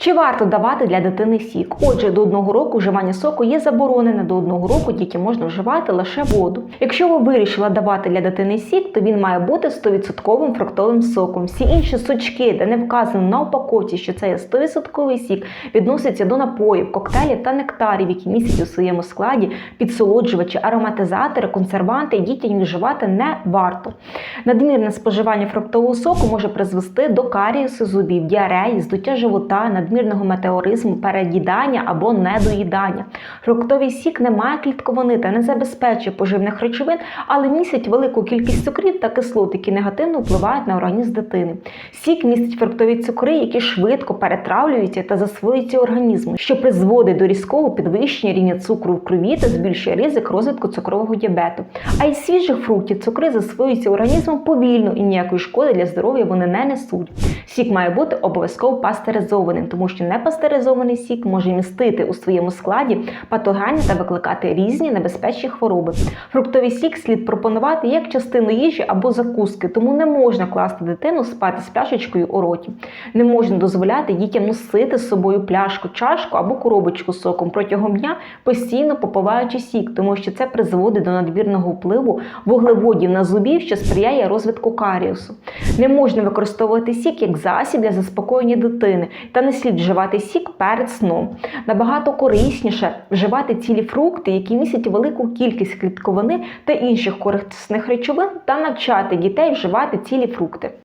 Чи варто давати для дитини сік? Отже, до одного року вживання соку є заборонене. До одного року дітям можна вживати лише воду. Якщо ви вирішили давати для дитини сік, то він має бути 100% фруктовим соком. Всі інші сочки, де не вказано на упаковці, що це є 100% сік, відносяться до напоїв, коктейлів та нектарів, які містять у своєму складі підсолоджувачі, ароматизатори, консерванти, і дітям вживати не варто. Надмірне споживання фруктового соку може призвести до каріусу зубів, діареї, здуття живота, надмірного метеоризму, переїдання або недоїдання. Фруктовий сік не має клітковини та не забезпечує поживних речовин, але містить велику кількість цукрів та кислот, які негативно впливають на організм дитини. Сік містить фруктові цукри, які швидко перетравлюються та засвоюються організмом, що призводить до різкого підвищення рівня цукру в крові та збільшує ризик розвитку цукрового діабету. А із свіжих фруктів цукри засвоюються організмом повільно і ніякої шкоди для здоров'я вони не несуть. Сік має бути обов'язково пастеризованим, тому що непастеризований сік може містити у своєму складі патогени та викликати різні небезпечні хвороби. Фруктовий сік слід пропонувати як частину їжі або закуски, тому не можна класти дитину спати з пляшечкою у роті. Не можна дозволяти дітям носити з собою пляшку, чашку або коробочку з соком протягом дня, постійно попиваючи сік, тому що це призводить до надмірного впливу вуглеводів на зубів, що сприяє розвитку каріусу. Не можна використовувати сік як засіб для заспокоєння дитини, та не слід вживати сік перед сном. Набагато корисніше вживати цілі фрукти, які містять велику кількість клітковини та інших корисних речовин, та навчати дітей вживати цілі фрукти.